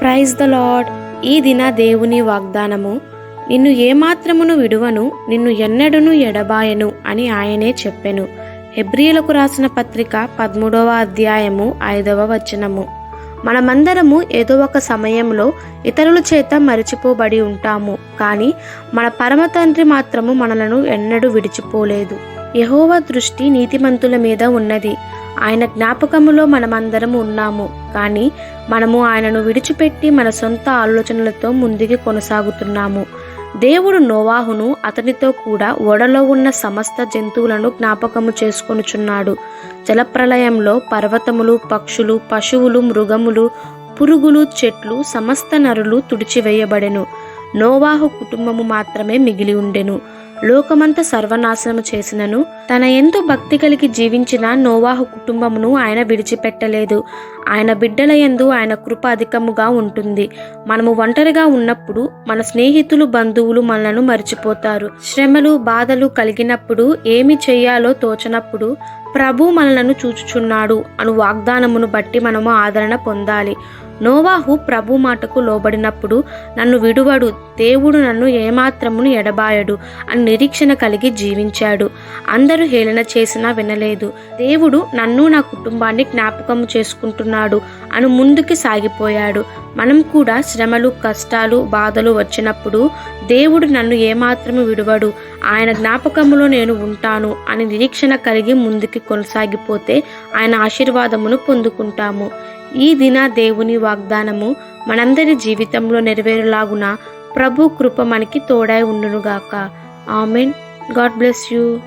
Praise the lord ఈ దిన దేవుని వాగ్దానము. నిన్ను ఏమాత్రమును విడువను నిన్ను ఎన్నడను ఎడబాయను అని ఆయనే చెప్పెను. హెబ్రియలకు రాసిన పత్రిక పదమూడవ అధ్యాయము ఐదవ వచనము. మనమందరము ఏదో ఒక సమయంలో ఇతరుల చేత మరిచిపోబడి ఉంటాము కానీ మన పరమ తండ్రి మాత్రము మనలను ఎన్నడూ విడిచిపోలేదు. యహోవ దృష్టి నీతిమంతుల మీద ఉన్నది. ఆయన జ్ఞాపకములో మనమందరం ఉన్నాము. కానీ మనము ఆయనను విడిచిపెట్టి మన సొంత ఆలోచనలతో ముందుకు కొనసాగుతున్నాము. దేవుడు నోవాహును అతనితో కూడా ఓడలో ఉన్న సమస్త జంతువులను జ్ఞాపకము చేసుకొనుచున్నాడు. జలప్రలయంలో పర్వతములు పక్షులు పశువులు మృగములు పురుగులు చెట్లు సమస్త నరులు తుడిచివేయబడెను. నోవాహు కుటుంబము మాత్రమే మిగిలి ఉండెను. లోకమంత సర్వనాశనము చేసినను. తన ఎంతో భక్తి కలిగి జీవించిన నోవాహు కుటుంబమును ఆయన విడిచిపెట్టలేదు. ఆయన బిడ్డల యందు ఆయన కృప అధికముగా ఉంటుంది. మనము ఒంటరిగా ఉన్నప్పుడు మన స్నేహితులు బంధువులు మనలను మర్చిపోతారు. శ్రమలు బాధలు కలిగినప్పుడు ఏమి చేయాలో తోచనప్పుడు ప్రభు మనలను చూచుచున్నాడు అను వాగ్దానమును బట్టి మనము ఆదరణ పొందాలి. నోవాహు ప్రభు మాటకు లోబడినప్పుడు నన్ను విడువడు దేవుడు నన్ను ఏమాత్రమును ఎడబాయడు అని నిరీక్షణ కలిగి జీవించాడు. అందరూ హేళన చేసినా వినలేదు. దేవుడు నన్ను నా కుటుంబాన్ని జ్ఞాపకం చేసుకుంటున్నాడు అని ముందుకి సాగిపోయాడు. మనం కూడా శ్రమలు కష్టాలు బాధలు వచ్చినప్పుడు దేవుడు నన్ను ఏమాత్రము విడువడు ఆయన జ్ఞాపకములో నేను ఉంటాను అని నిరీక్షణ కలిగి ముందుకు కొనసాగిపోతే ఆయన ఆశీర్వాదమును పొందుకుంటాము. ఈ దిన దేవుని వాగ్దానము మనందరి జీవితంలో నెరవేరులాగున ప్రభు కృప మనకి తోడై ఉండునుగాక. ఆమెన్. God bless you.